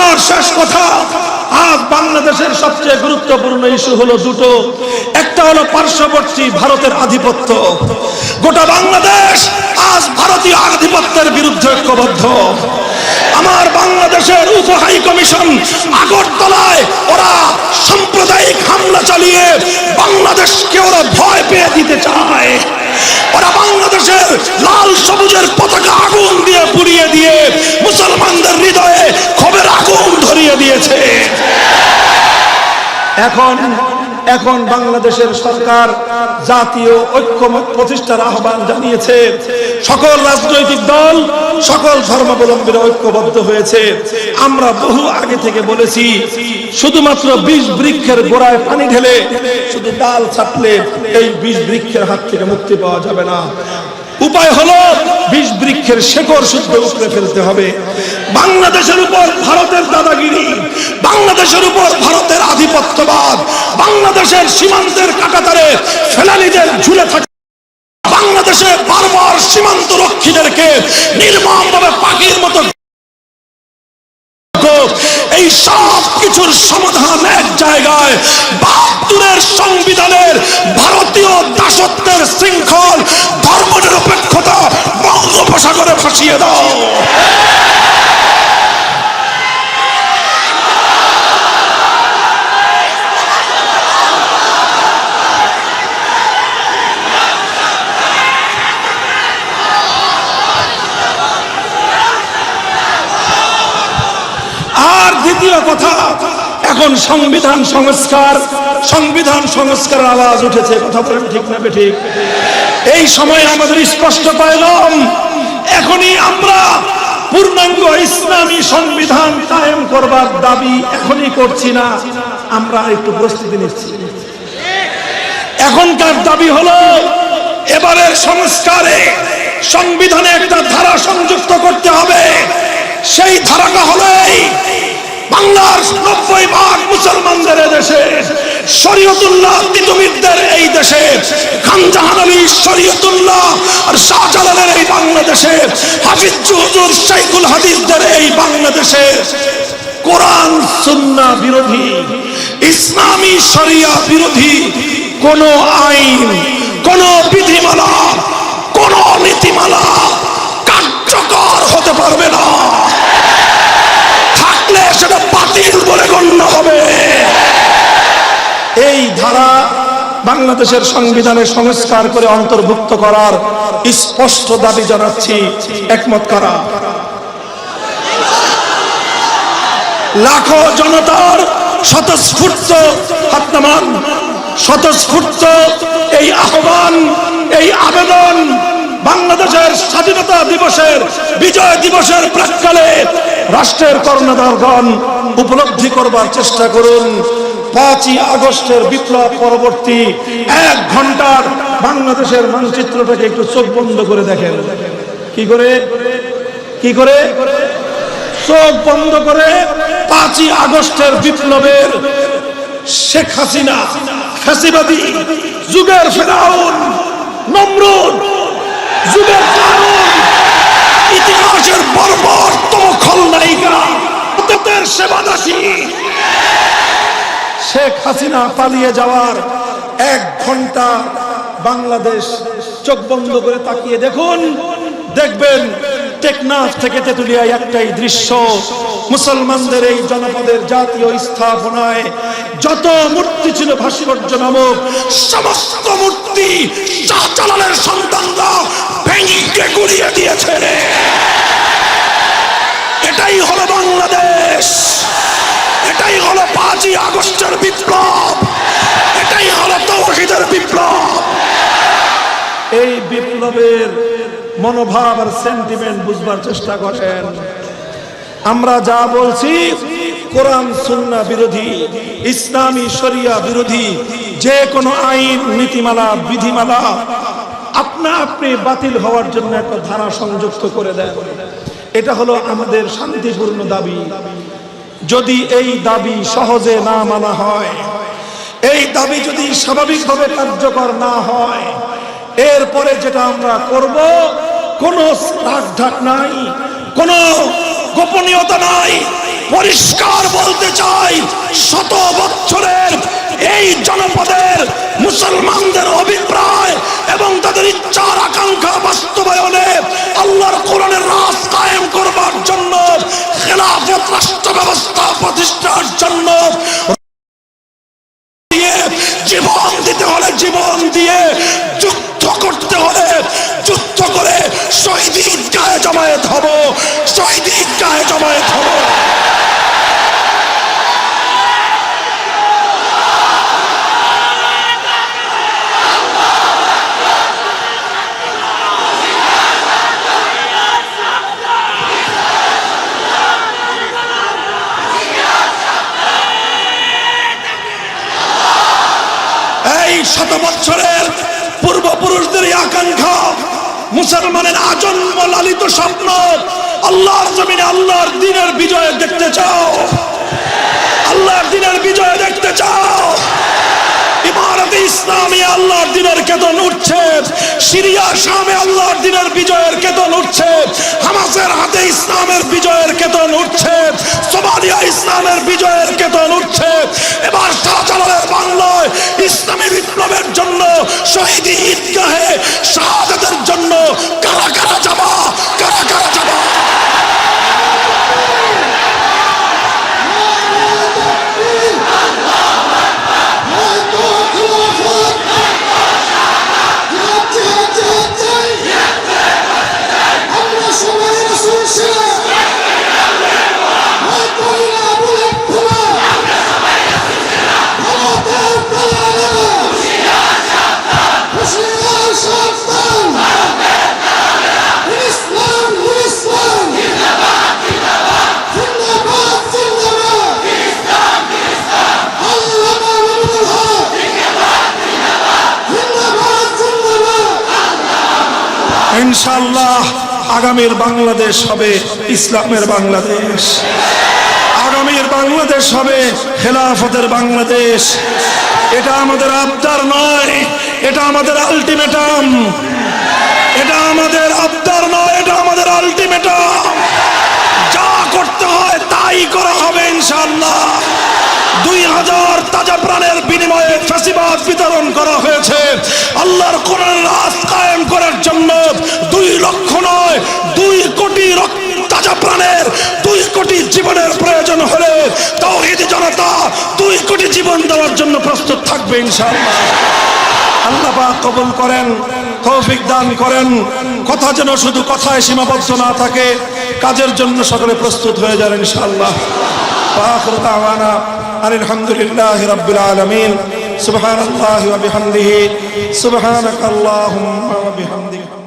আমার শেষ কথা। আজ বাংলাদেশের সবচেয়ে গুরুত্বপূর্ণ ইস্যু হলো দুটো। একটা হলো পার্শ্ববর্তী ভারতের আধিপত্য। গোটা বাংলাদেশ আজ ভারতীয় আধিপত্যের বিরুদ্ধে ঐক্যবদ্ধ। আমার বাংলাদেশের উপ হাই কমিশন আগরতলায় ওরা সাম্প্রদায়িক হামলা চালিয়ে বাংলাদেশকে ওরা ভয় পেয়ে দিতে চায়। ওরা বাংলাদেশের লাল সবুজের পতাকা আগুন দিয়ে পুড়িয়ে দিয়ে মুসলমানদের হৃদয়ে দিয়েছে। এখন এখন বাংলাদেশের সরকার জাতীয় ঐক্যমত প্রতিষ্ঠার আহ্বান জানিয়েছে। সকল রাজনৈতিক দল, সকল ধর্মাবলম্বীরা ঐক্যবদ্ধ হয়েছে। আমরা বহু আগে থেকে বলেছি, শুধুমাত্র বিষ বৃক্ষের গোড়ায় পানি ঢেলে শুধু ডাল ছাপলে এই বিষ বৃক্ষের হাত থেকে মুক্তি পাওয়া যাবে না। উপায় হলো বিষ বৃক্ষের শেকড় শুদ্ধ উপরে ফেলতে হবে। বাংলাদেশের উপর ভারতের দাদাগিরি, বাংলাদেশের উপর ভারতের আধিপত্যবাদ, বাংলাদেশের সীমান্তের কাটাতারে ফেলানিদের ঝুলে থাকে, বাংলাদেশে বারবার সীমান্ত রক্ষীদেরকে নির্মমভাবে পাখির মতো সব কিছুর সমাধান এক জায়গায়। বাহাত্তরের সংবিধানের ভারতীয় দাসত্বের শৃঙ্খল ধর্মনিরপেক্ষতা বঙ্গোপসাগরে ফাঁসিয়ে দাও। আর কথা। এখন সংবিধান সংস্কার, সংবিধান সংস্কারের আওয়াজ উঠেছে। কথা বলেন ঠিক না ঠিক এই সময় আমাদের স্পষ্ট পাইলাম, এখনই আমরা পূর্ণাঙ্গ ইসলামী সংবিধান কায়েম করবার দাবি এখনই করছি না। আমরা একটু প্রস্তুতি নিচ্ছি। এখনকার দাবি হলো, এবারের সংস্কারে সংবিধানে একটা ধারা সংযুক্ত করতে হবে। সেই ধারাটা হলো বাংলার নব্বই ভাগ মুসলমানদের দেশে। শরীয়তুল্লাহ তিতুমিরদের এই দেশে। আর এই বিরোধী, ইসলামী শরিয়া বিরোধী, কোন আইন, কোন বিধিমালা, কোন নীতিমালা কার্যকর হতে পারবে না। বাতিল বলে গণ্য হবে। এই ধারা বাংলাদেশের সংবিধানে সংস্কার করে অন্তর্ভুক্ত করার স্পষ্ট দাবি জানাচ্ছি। একমত করা? লাখো জনতার স্বতঃস্ফূর্ত হাতনামান, স্বতঃস্ফূর্ত এই আহ্বান, এই আবেদন বাংলাদেশের স্বাধীনতা দিবসের, বিজয় দিবসের প্রাককালে রাষ্ট্রের কর্ণধারগণ উপলব্ধি করবার চেষ্টা করুন। পাঁচই আগস্টের বিপ্লব পরবর্তী এক ঘণ্টার বাংলাদেশের মানচিত্রটাকে একটু চোখ বন্ধ করে দেখেন। কি করে? কি করে? চোখ বন্ধ করে পাঁচই আগস্টের বিপ্লবের শেখ হাসিনা ফাঁসিবাদী যুগের ফেরাউন, নমরুদ, যুগের ইতিহাসের বর্বরতম খলনায়িকা সেবাদাসী। শেখ হাসিনা পালিয়ে যাওয়ার এক ঘণ্টা বাংলাদেশ চোখ বন্ধ করে তাকিয়ে দেখুন, দেখবেন টেকনাফ থেকে তেতুলিয়ায় একটাই দৃশ্য। মুসলমানদের এই জনপদের জাতীয় স্থাপনায় যত মূর্তি ছিল ভাসিবর্য নামক, সমস্ত মূর্তি শাহজালালের সন্তানরা ভেঙে গুড়িয়ে দিয়েছে এটাই হলো বাংলাদেশ। এটাই হলো পাঁচই আগস্টের বিপ্লব। এটাই হলো তৌহিদের বিপ্লব। এই বিপ্লবের মনোভাব আর সেন্টিমেন্ট বুঝবার চেষ্টা করেন। আমরা যা বলছি, কোরআন, সুন্না বিরোধী, ইসলামী শরিয়া বিরোধী, যে কোনো আইন, নীতিমালা, বিধিমালা আপনা আপনি বাতিল হওয়ার জন্য একটা ধারা সংযুক্ত করে দেন। এটা হলো আমাদের শান্তিপূর্ণ দাবি। যদি এই দাবি সহজে না মানা হয়, এই দাবি যদি স্বাভাবিকভাবে কার্যকর না হয়, এরপরে যেটা আমরা করব কোনো ঢাক নাই, কোনো গোপনীয়তা নাই। পরিষ্কার বলতে চাই, শত বছরের এই জনপদের মুসলমানদের অভিপ্রায় এবং তাদের ইচ্ছার আকাঙ্ক্ষা বাস্তবায়নে আল্লাহর কোরআনের রাজ কায়েম করবার জন্য, খেলাফত রাষ্ট্র ব্যবস্থা প্রতিষ্ঠার জন্য দিয়ে জীবন দিতে হলে জীবন দিয়ে যুদ্ধ করতে হলে যুদ্ধ করে শহীদ ঈদগাহে জমায়েত হব শহীদ ঈদগাহে জমায়েত হব এই শত বছরের পূর্বপুরুষদের আকাঙ্ক্ষা, মুসলমানের আজন্ম লালিত স্বপ্ন, আল্লাহর জমিনে আল্লাহর দিনের বিজয় দেখতে চাও। আল্লাহর দিনের বিজয় দেখতে চাও। ইমারতে ইসলামী আল্লাহর দিনের কেতন উঠছে সিরিয়া শামে আল্লাহর দিনের বিজয়ের কেতন উঠছে হামাসের হাতে ইসলামের বিজয়ের কেতন উঠছে সোমালিয়া ইসলামের বিজয়ের কেতন উঠছে এবার শাহজালালের বাংলায় ইসলামী বিপ্লবের জন্য শহীদ ইনশাল্লাহ আগামীর বাংলাদেশ হবে ইসলামের বাংলাদেশ। আগামীর বাংলাদেশ হবে খেলাফতের বাংলাদেশ। এটা আমাদের আবদার নয়, এটা আমাদের আলটিমেটাম। এটা আমাদের আবদার নয়, এটা আমাদের আলটিমেটাম। যা করতে হয় তাই করা হবে ইনশাল্লাহ দুই হাজার তাজা প্রাণের বিনিময়ে ফাঁসিবাদ বিতরণ করা হয়েছে। আল্লাহর কোরআন রাজ কায়েম করার জন্য দুই লক্ষ নয় দুই কোটি রক্ত তাজা প্রাণের দুই কোটি জীবনের প্রয়োজন হলে তৌহিদ জনতা দুই কোটি জীবন দেওয়ার জন্য প্রস্তুত থাকবে ইনশাআল্লাহ আল্লাহ পাক কবুল করেন তৌফিক দান করেন কথা যেন শুধু কথায় সীমাবদ্ধ না থাকে কাজের জন্য সকলে প্রস্তুত হয়ে যান ইনশাআল্লাহ وآخر دعوانا أن الحمد لله رب العالمين سبحان الله وبحمده سبحانك اللهم وبحمدك